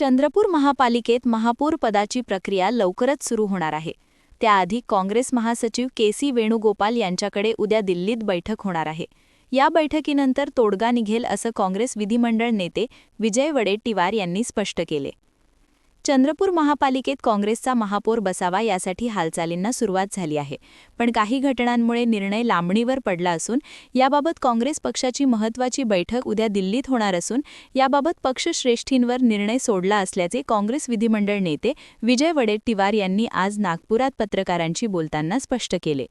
चंद्रपूर महापालिकेत महापौर पदाची प्रक्रिया लवकरच सुरू होणार आहे. त्याआधी काँग्रेस महासचिव के सी वेणुगोपाल यांच्याकडे उद्या दिल्लीत बैठक होणार आहे. या बैठकीनंतर तोडगा निघेल असं काँग्रेस विधिमंडळ नेते विजय वडेट्टीवार यांनी स्पष्ट केले. चंद्रपूर महापालिकेत काँग्रेसचा महापौर बसावा यासाठी हालचालींना सुरुवात झाली आहे. पण काही घटनांमुळे निर्णय लांबणीवर पडला असून याबाबत काँग्रेस पक्षाची महत्त्वाची बैठक उद्या दिल्लीत होणार असून याबाबत पक्षश्रेष्ठींवर निर्णय सोडला असल्याचे काँग्रेस विधिमंडळ नेते विजय वडेट्टीवार यांनी आज नागपुरात पत्रकारांशी बोलताना स्पष्ट केले.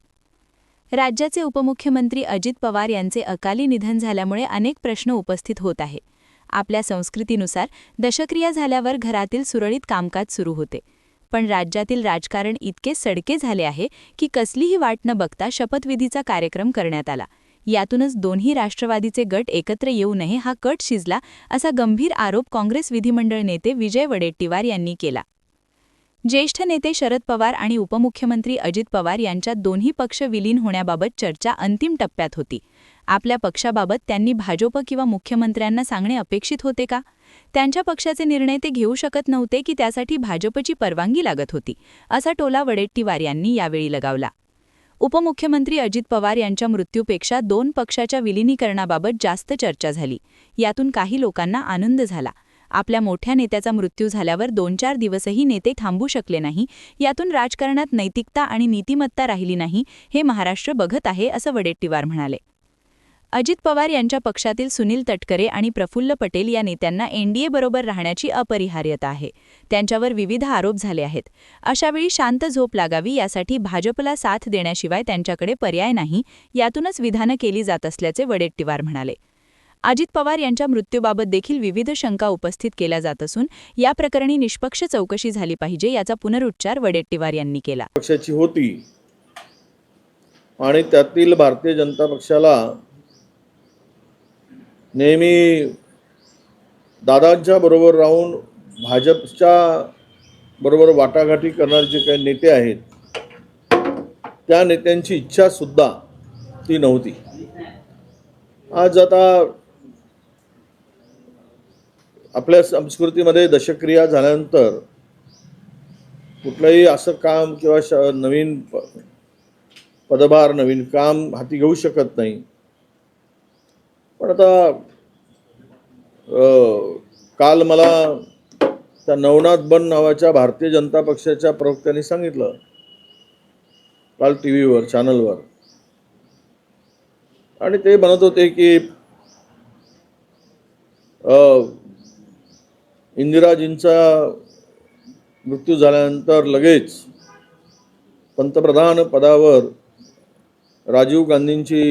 राज्याचे उपमुख्यमंत्री अजित पवार यांचे अकाली निधन झाल्यामुळे अनेक प्रश्न उपस्थित होत आहे आपल्या संस्कृतीनुसार दशक्रिया झाल्यावर घरातील सुरळीत कामकाज सुरू होते. पण राज्यातील राजकारण इतके सडके झाले आहे की कसलीही वाट न बघता शपथविधीचा कार्यक्रम करण्यात आला. यातूनच दोन्ही राष्ट्रवादीचे गट एकत्र येऊ नये हा कट शिजला असा गंभीर आरोप काँग्रेस विधिमंडळ नेते विजय वडेट्टीवार यांनी केला. ज्येष्ठ नेते शरद पवार आणि उपमुख्यमंत्री अजित पवार यांच्यात दोन्ही पक्ष विलीन होण्याबाबत चर्चा अंतिम टप्प्यात होती. आपल्या पक्षाबाबत त्यांनी भाजप किंवा मुख्यमंत्र्यांना सांगणे अपेक्षित होते का? त्यांच्या पक्षाचे निर्णय ते घेऊ शकत नव्हते की त्यासाठी भाजपची परवानगी लागत होती असा टोला वडेट्टीवार यांनी यावेळी लगावला. उपमुख्यमंत्री अजित पवार यांच्या मृत्यूपेक्षा दोन पक्षाच्या विलिनीकरणाबाबत जास्त चर्चा झाली. यातून काही लोकांना आनंद झाला. आपल्या मोठ्या नेत्याचा मृत्यू झाल्यावर दोन चार दिवसही नेते थांबू शकले नाही यातून राजकारणात नैतिकता आणि नीतिमत्ता राहिली नाही हे महाराष्ट्र बघत आहे असं वडेट्टीवार म्हणाले. अजित पवार यांच्या पक्षातील सुनील तटकरे आणि प्रफुल्ल पटेल या नेत्यांना एनडीए बरोबर राहण्याची अपरिहार्यता आहे. त्यांच्यावर विविध आरोप झाले आहेत. अशावेळी शांत झोप लागावी यासाठी भाजपला साथ देण्याशिवाय त्यांच्याकडे पर्याय नाही यातूनच विधानं केली जात असल्याचे वडेट्टीवार म्हणाले. अजित पवार यांच्या मृत्यूबाबत देखील विविध शंका उपस्थित केल्या जात असून या प्रकरणी निष्पक्ष चौकशी झाली पाहिजे याचा पुनरुच्चार वडेट्टीवार यांनी केला. पक्षाची होती. आणि त्यातील भारतीय जनता पक्षाला नेहमी दादांच्या बरोबर राहून भाजपच्या बरोबर वाटाघाटी करणारे जे काही नेते आहेत त्या नेत्यांची इच्छा सुद्धा ती नव्हती. आज आता आपल्या संस्कृतीमध्ये दशक्रिया झाल्यानंतर कुठलंही असं काम किंवा श नवीन प पदभार नवीन काम हाती घेऊ शकत नाही. पण आता काल मला त्या नवनाथ बन नावाच्या भारतीय जनता पक्षाच्या प्रवक्त्यांनी सांगितलं काल टी व्हीवर चॅनलवर. आणि ते म्हणत होते की इंदिराजींचा मृत्यू झाल्यानंतर लगेच पंतप्रधान पदावर राजीव गांधींची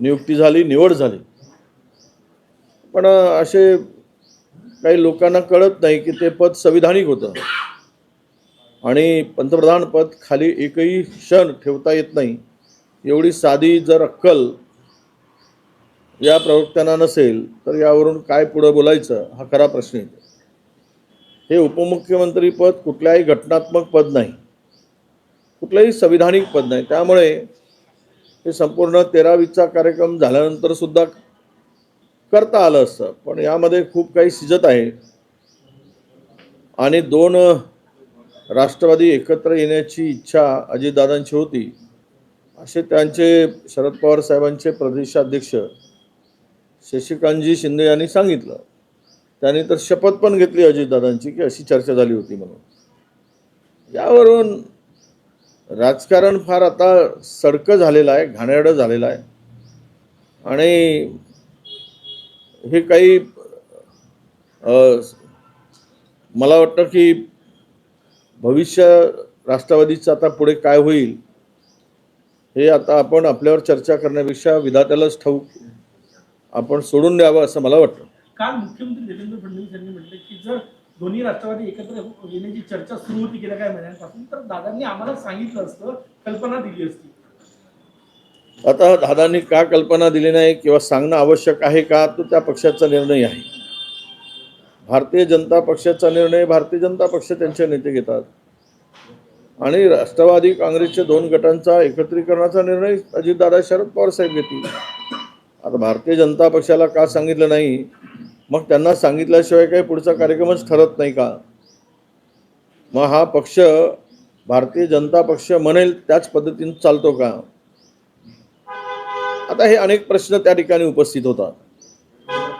नियुक्ती झाली निवड झाली. पण असे काही लोकांना कळत नाही की ते पद संविधानिक होतं. आणि पंतप्रधान पद खाली एकही क्षण ठेवता येत नाही. एवढी साधी जर अक्कल या प्रवक्त्यांना नसेल तर यावरून काय पुढं बोलायचं? हा खरा प्रश्न येतो हे उपमुख्यमंत्री पद कुठल्याही घटनात्मक पद नाही. कुठलंही संविधानिक पद नाही. त्यामुळे हे संपूर्ण तेरावीचा कार्यक्रम झाल्यानंतर सुद्धा करता आलं असतं. पण यामध्ये खूप काही शिजत आहे. आणि दोन राष्ट्रवादी एकत्र येण्याची इच्छा अजितदादांची होती. असे त्यांचे शरद पवार साहेबांचे प्रदेशाध्यक्ष शशिकांतजी शिंदे यांनी सांगितलं. त्यांनी तर शपथ पण घेतली अजितदादांची की अशी चर्चा झाली होती म्हणून. यावरून राजकारण फार आता सडकं झालेलं आहे घाणेरडं झालेलं आहे. आणि हे काही मला वाटतं की भविष्य राष्ट्रवादीचं आता पुढे काय होईल हे आता आपण आपल्यावर चर्चा करण्यापेक्षा विधात्यालाच ठाऊक आपण सोडून द्यावं असं मला वाटतं. काल मुख्यमंत्री देवेंद्र फडणवीस यांनी म्हटलं की जर दोन्ही राष्ट्रवादी एकत्र हो- येण्याची चर्चा सुरू होती गेल्या काही महिन्यांपासून. तर दादांनी आम्हाला सांगितलं असतं कल्पना दिली असती. आता दादांनी का कल्पना दिली नाही किंवा सांगणं आवश्यक आहे का तो त्या पक्षाचा निर्णय आहे. भारतीय जनता पक्षाचा निर्णय भारतीय जनता पक्ष त्यांचे नेते घेतात. आणि राष्ट्रवादी काँग्रेसच्या दोन गटांचा एकत्रीकरणाचा निर्णय अजितदादा शरद पवार साहेब घेतील. आता भारतीय जनता पक्षाला का सांगितलं नाही? मग त्यांना सांगितल्याशिवाय काही पुढचा कार्यक्रमच ठरत नाही का? मग हा पक्ष भारतीय जनता पक्ष म्हणेल त्याच पद्धतीने चालतो का? आता हे अनेक प्रश्न त्या ठिकाणी उपस्थित होतात.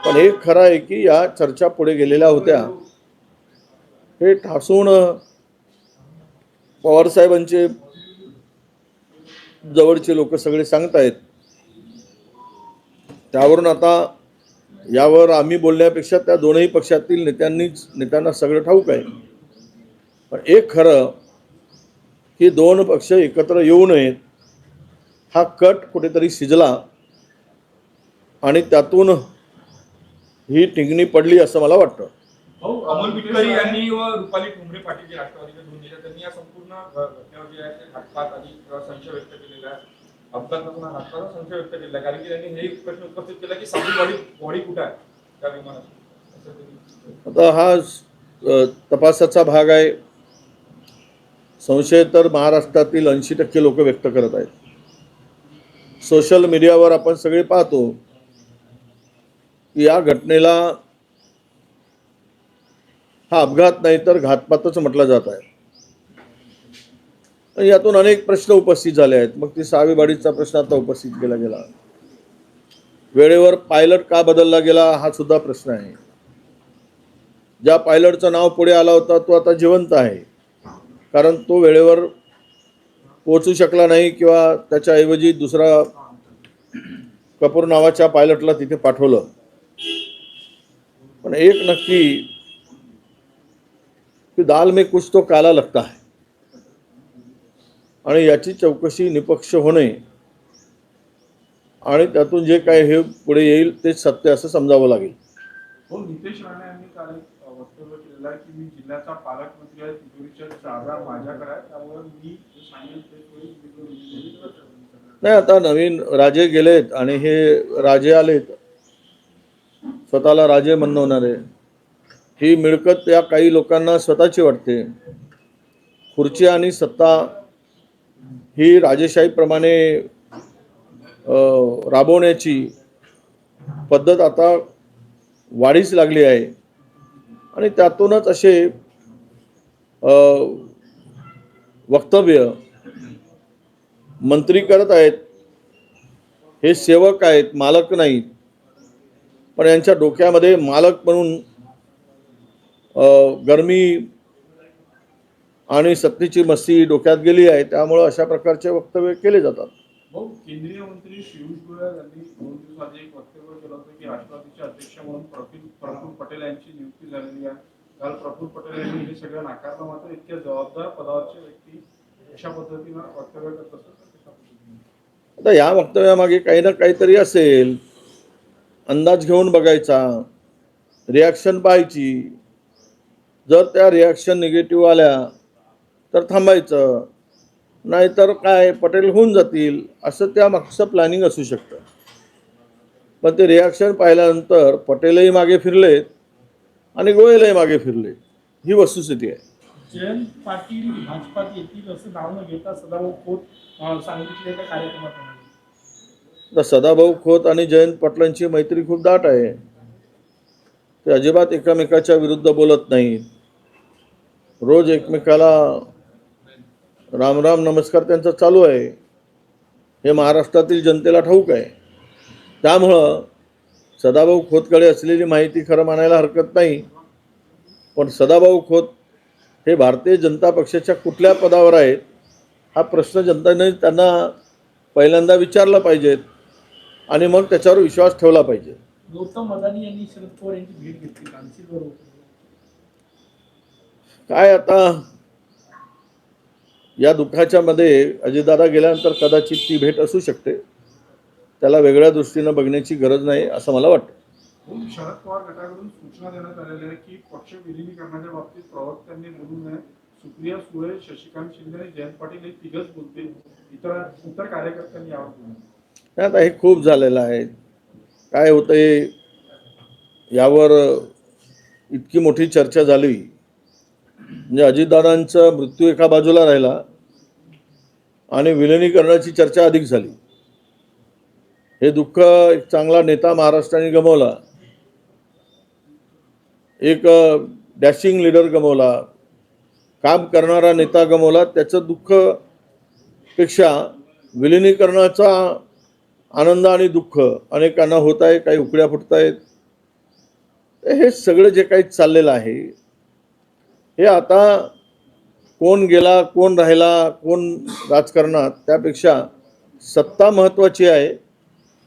पण हे खरं आहे की या चर्चा पुढे गेलेल्या होत्या. हे ठासून पवारसाहेबांचे जवळचे लोक सगळे सांगतायत. त्यावरून आता यावर आम्ही बोलण्यापेक्षा त्या दोनही पक्षातील नेत्यांनीच नेत्यांना सगळं ठाऊक आहे. पण एक खरं की दोन पक्ष एकत्र येऊ नयेत हा कट कुठेतरी शिजला आणि त्यातून ही टिंगणी पडली असं मला वाटतं. अमोल पिटकरी यांनी व रुपाली ठोंबरे पाटील जे राष्ट्रवादीचे दोन नेत्या त्यांनी या संपूर्ण घटनेवर जे आहे ते घातपात आणि संशय व्यक्त केलेला आहे. अपघात नसून संशय व्यक्त केला कारण की त्यांनी हे प्रश्न उपस्थित केला की साधी बॉडी बॉडी कुठं आहे त्या विमानात? आता हा तपासाचा भाग आहे. संशय तर महाराष्ट्रातील ऐंशी टक्के लोक व्यक्त करत आहेत. सोशल मीडियावर आपण सगळे पाहतो की या घटनेला हा अपघात नाही तर घातपातच म्हटला जात आहे. यातून अनेक प्रश्न उपस्थित झाले आहेत. मग ते सहावी बाडीचा प्रश्न आता उपस्थित केला गेला. वेळेवर पायलट का बदलला गेला हा सुद्धा प्रश्न आहे. ज्या पायलटचं नाव पुढे आला होता तो आता जिवंत आहे. कारण तो वेळेवर पोचू शकला नाही किंवा त्याच्याऐवजी दुसरा कपूर नावाच्या पायलटला तिथे पाठवलं. पण एक नक्की की दाल में कुछ तो काला लगता है. आणि याची चौकशी निपक्ष होणे आणि त्यातून जे काय हे पुढे येईल ते सत्य असं समजावं लागेल. हो नितेश राणे यांनी काल वक्तव्य केलेलं आहे की मी जिल्ह्याचा पालकमंत्री आहे तिजोरीच्या जागा माझ्याकडे आहे त्यामुळे मी सांगेल ते होईल. नाही आता नवीन राजे गेलेत आणि हे राजे आलेत. स्वतःला राजे म्हणवणारे ही मिळकत या काही लोकांना स्वतःची वाटते. खुर्ची आणि सत्ता ही राजेशाहीप्रमाणे राबवण्याची पद्धत आता वाढीस लागली आहे. आणि त्यातूनच असे वक्तव्य मंत्री करत आहेत. हे सेवक आहेत मालक नाहीत. पण यांच्या डोक्यामध्ये मालक म्हणून गरमी आणि सत्तेची मस्ती डोक्यात गेली आहे त्यामुळं अशा प्रकारचे वक्तव्य केले जातात. केंद्रीय मंत्री पियुष गोयल यांनी दोन एक वक्तव्य केलं होतं की राष्ट्रवादीचे अध्यक्ष म्हणून प्रफुल्ल प्रफुल्ल पटेल यांची नियुक्ती झालेली आहे. काल प्रफुल्ल पटेल यांनी हे सगळं नाकारलं मात्र इतक्या जबाबदार पदावरचे व्यक्ती अशा पद्धतीनं वक्तव्य करत असतात आता या वक्तव्यामागे काही ना काहीतरी असेल. अंदाज घेऊन बघायचा. रिॲक्शन पाहायची. जर त्या रिॲक्शन निगेटिव्ह आल्या तर थांबायचं. नाहीतर काय पटेल होऊन जातील असं त्या मागचं प्लॅनिंग असू शकतं. पण ते रिॲक्शन पाहिल्यानंतर पटेलही मागे फिरलेत आणि गोयलही मागे फिरले ही वस्तुस्थिती आहे. जयंत पाटील भाजपात येतील असं नाव न घेता सदाभाऊ खोत अं, सांगितले त्या कार्यक्रमात. आता सदाभाऊ खोत आणि जयंत पाटलांची मैत्री खूप दाट आहे. ते अजिबात एकमेकाच्या विरुद्ध बोलत नाहीत. रोज एकमेकाला राम राम नमस्कार त्यांचा चालू आहे. हे महाराष्ट्रातील जनतेला ठाऊक आहे. त्यामुळं सदाभाऊ खोतकडे असलेली माहिती खरं मानायला हरकत नाही. पण सदाभाऊ खोत हे भारतीय जनता पक्षाच्या कुठल्या पदावर आहेत हा प्रश्न जनतेने त्यांना पहिल्यांदा विचारला पाहिजेत आणि मग त्याच्यावर विश्वास ठेवला पाहिजे. गौतम अदानी यांनी शरद पवार यांची भेट घेतली काय आता या दुःखाच्या मध्ये अजितदादा गेल्यानंतर कदाचित ती भेट असू शकते. त्याला वेगळ्या दृष्टीनं बघण्याची गरज नाही असं मला वाटतं. शरद पवार गटाकडून सूचना देण्यात आलेल्या आहे की पक्ष विलिनीकरणाच्या बाबतीत प्रवक्त्यांनी बोलू नये. सुप्रिया सुळे शशिकांत शिंदे आणि जयंत पाटील हे तिघच बोलतील. इतर इतर कार्यकर्त्यांनी यावर बोलू आता हे खूप झालेलं आहे. काय होतंय यावर इतकी मोठी चर्चा झाली. म्हणजे अजितदादांचा मृत्यू एका बाजूला राहिला. आणि विलिनीकरणाची चर्चा अधिक झाली. हे दुःख एक चांगला नेता महाराष्ट्राने गमावला. एक डॅशिंग लीडर गमवला. काम करणारा नेता गमवला. त्याचं दुःखपेक्षा विलिनीकरणाचा आनंद आणि दुःख अनेकांना होत आहे काही उकड्या फुटत आहेत. हे सगळं जे काही चाललेलं आहे हे आता कोण गेला कोण राहिला कोण राजकारणात त्यापेक्षा सत्ता महत्त्वाची आहे.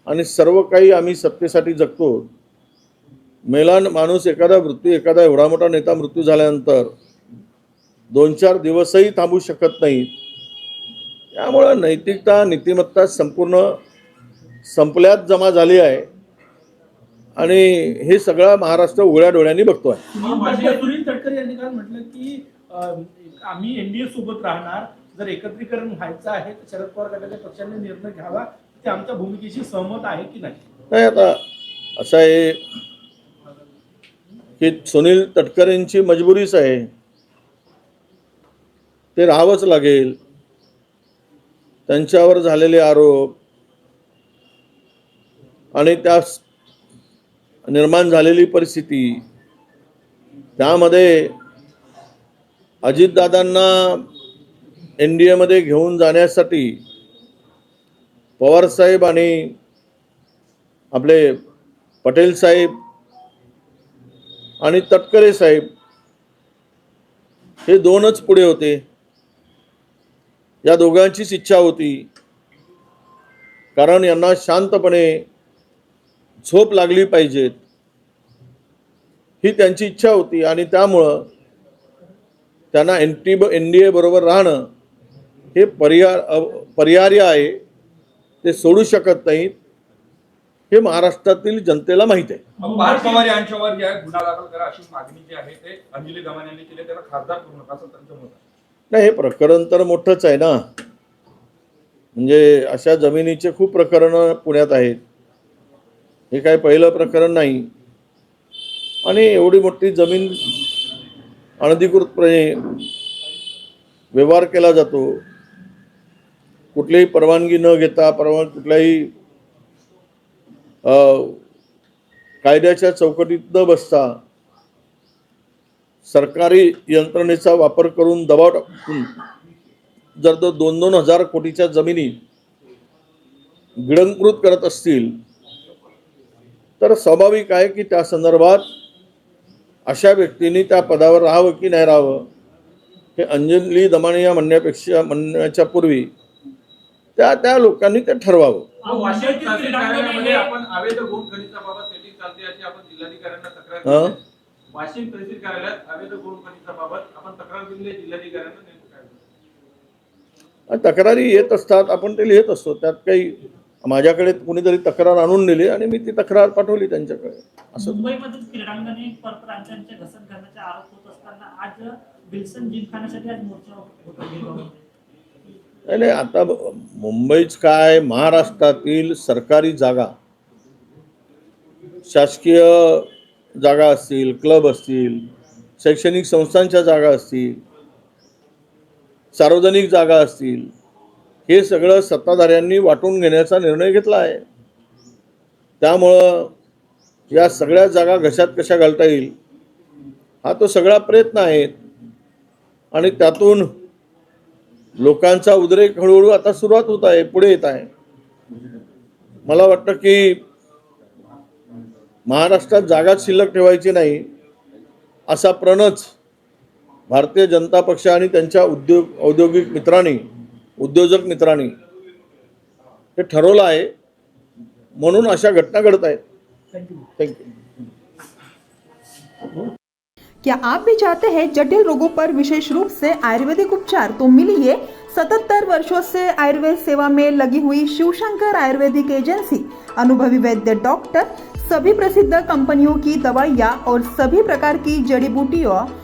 आणि सर्व काही आम्ही सत्तेसाठी जगतो. मेला माणूस एखादा मृत्यू एखादा एवढा मोठा नेता मृत्यू झाल्यानंतर दोन चार दिवसही थांबू शकत नाहीत त्यामुळं नैतिकता नीतिमत्ता संपूर्ण संपल्यात जमा झाली आहे. आणि हे सगळं महाराष्ट्र उघड्या डोळ्यांनी बघतो आहे आम्ही एनडीए सोबत राहणार. जर एकत्रीकरण व्हायचं आहे तर शरद पवार गटाच्या पक्षाने निर्णय घ्यावा. ते आमच्या भूमिकेशी सहमत आहे की नाही? नाही आता असं आहे की सुनील तटकरेंची मजबुरीच आहे. ते राहावंच लागेल. त्यांच्यावर झालेले आरोप आणि त्या निर्माण झालेली परिस्थिती त्यामध्ये अजितदादांना एन डी एमध्ये घेऊन जाण्यासाठी पवारसाहेब आणि आपले पटेल साहेब आणि तटकरे साहेब हे दोनच पुढे होते. या दोघांचीच इच्छा होती. कारण यांना शांतपणे झोप लागली पाहिजेत. ही त्यांची इच्छा होती आणि त्यामुळं त्यांना N T N D A बरोबर राहणं हे पर्याय पर्याय आहे. ते सोडू शकत नाहीत. हे महाराष्ट्रातील जनतेला माहीत आहे. पार्थ पवार यांच्यावर गुन्हा दाखल करा अशी मागणी जी आहे ते अंजली गमाने यांनी केली त्यांना खासदार करू नका असं त्यांचं मत आहे. नाही हे प्रकरण तर मोठंच आहे ना. म्हणजे अशा जमिनीचे खूप प्रकरणं पुण्यात आहेत. हे काय पहिलं प्रकरण नाही. आणि एवढी मोठी जमीन अनधिकृतपणे व्यवहार केला जातो. कुठलीही परवानगी न घेता परवान कुठल्याही कायद्याच्या चौकटीत न बसता सरकारी यंत्रणेचा वापर करून दबाव टाकून जर तो दोन दोन हजार कोटीच्या जमिनी गिळंकृत करत असतील तर स्वाभाविक आहे की त्या संदर्भात अशा व्यक्तींनी त्या पदावर राहावं की नाही राहावं हे अंजली दमाने या म्हणण्यापेक्षा म्हणण्याच्या पूर्वी त्या त्या लोकांनी ते ठरवावं. हं? तक्रारी येत असतात आपण ते लिहित असतो त्यात काही माझ्याकडे कुणीतरी तक्रार आणून दिली आणि मी ती तक्रार पाठवली त्यांच्याकडे असं मुंबईमधील क्रीडांगणे परप्रांतांचे घसण करण्याचे आरोप होत असताना आज विल्सन जिमखान्यासाठी आज मोर्चा होता गिरगावमध्ये. नाही नाही आता मुंबईच काय महाराष्ट्रातील सरकारी जागा शासकीय जागा असतील क्लब असतील शैक्षणिक संस्थांच्या जागा असतील सार्वजनिक जागा असतील हे सगळं सत्ताधाऱ्यांनी वाटून घेण्याचा निर्णय घेतला आहे. त्यामुळं या सगळ्या जागा घशात कशा घालता येईल हा तो सगळा प्रयत्न आहे. आणि त्यातून लोकांचा उद्रेक हळूहळू आता सुरुवात होत आहे पुढे येत आहे. मला वाटतं की महाराष्ट्रात जागा शिल्लक ठेवायची नाही असा प्रणच भारतीय जनता पक्ष आणि त्यांच्या उद्योग औद्योगिक मित्रांनी उद्योजक मित्रांनी हे ठरवलं आहे. म्हणून अशा घटना घडत आहेत. थँक्यू थँक्यू क्या आप भी चाहते हैं जटिल रोगों पर विशेष रूप से आयुर्वेदिक उपचार? तो मिलिए 77 वर्षों से आयुर्वेद सेवा में लगी हुई शिवशंकर आयुर्वेदिक एजेंसी। अनुभवी वैद्य डॉक्टर सभी प्रसिद्ध कंपनियों की दवाइयाँ और सभी प्रकार की जड़ी बूटियों